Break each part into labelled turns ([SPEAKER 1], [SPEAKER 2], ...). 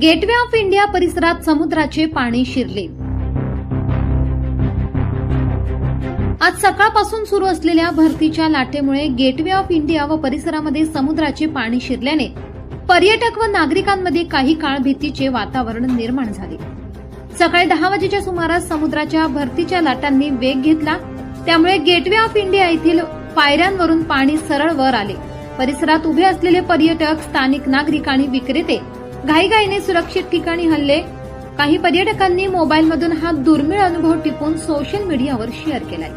[SPEAKER 1] Gateway of India परिसरात समुद्राचे पाणी शिरले. आज सकाळपासून सुरू असलेल्या भरतीच्या लाटेमुळे गेटवे ऑफ इंडिया व परिसरामध्ये समुद्राचे पाणी शिरल्याने पर्यटक व नागरिकांमध्ये काही काळ भीतीचे वातावरण निर्माण झाले. सकाळी दहा वाजेच्या सुमारास समुद्राच्या भरतीच्या लाटांनी वेग घेतला. त्यामुळे गेटवे ऑफ इंडिया येथील पायऱ्यांवरून पाणी सरळ वर आले. परिसरात उभे असलेले पर्यटक स्थानिक नागरिक आणि विक्रेते घाईघाईने सुरक्षित ठिकाणी हल्ले. काही पर्यटकांनी मोबाईलमधून हा दुर्मिळ अनुभव टिपून सोशल मीडियावर शेअर केलाय.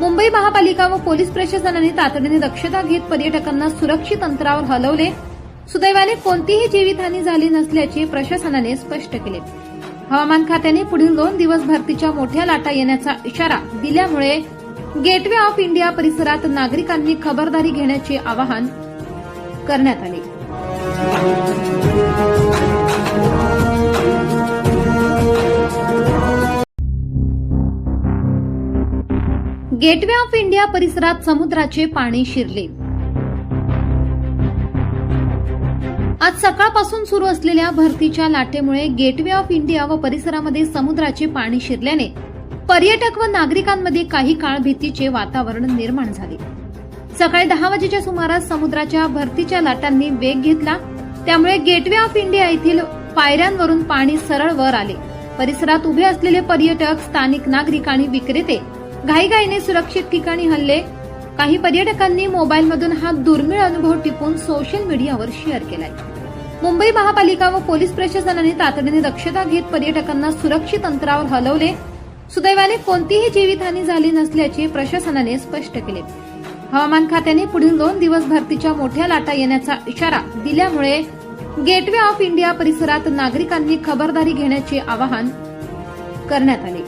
[SPEAKER 1] मुंबई महापालिका व पोलीस प्रशासनाने तातडीने दक्षता घेत पर्यटकांना सुरक्षित अंतरावर हलवले. सुदैवाने कोणतीही जीवितहानी झाली नसल्याचे प्रशासनाने स्पष्ट केले. हवामान खात्याने पुढील दोन दिवस भरतीच्या मोठ्या लाटा येण्याचा इशारा दिल्यामुळे गेटवे ऑफ इंडिया परिसरात नागरिकांनी खबरदारी घेण्याचे आवाहन करण्यात आले. गेटवे ऑफ इंडिया परिसरात समुद्राचे पाणी शिरले. आज सकाळपासून सुरू असलेल्या भरतीच्या लाटेमुळे गेटवे ऑफ इंडिया व परिसरामध्ये समुद्राचे पाणी शिरल्याने पर्यटक व नागरिकांमध्ये काही काळ भीतीचे वातावरण निर्माण झाले. सकाळी दहा वाजेच्या सुमारास समुद्राच्या भरतीच्या लाटांनी वेग घेतला. त्यामुळे गेटवे ऑफ इंडिया येथील पायऱ्यांवरून पाणी सरळ वर आले. परिसरात उभे असलेले पर्यटक स्थानिक नागरिक आणि विक्रेते घाईघाईने सुरक्षित ठिकाणी हल्ले. काही पर्यटकांनी मोबाईलमधून हा दुर्मिळ अनुभव टिपून सोशल मीडियावर शेअर केलाय. मुंबई महापालिका व पोलीस प्रशासनाने तातडीने दक्षता घेत पर्यटकांना सुरक्षित अंतरावर हलवले. सुदैवाने कोणतीही जीवितहानी झाली नसल्याचे प्रशासनाने स्पष्ट केले. हवामान खात्याने पुढील दोन दिवस भरतीच्या मोठ्या लाटा येण्याचा इशारा दिल्यामुळे गेटवे ऑफ इंडिया परिसरात नागरिकांनी खबरदारी घेण्याचे आवाहन करण्यात आले.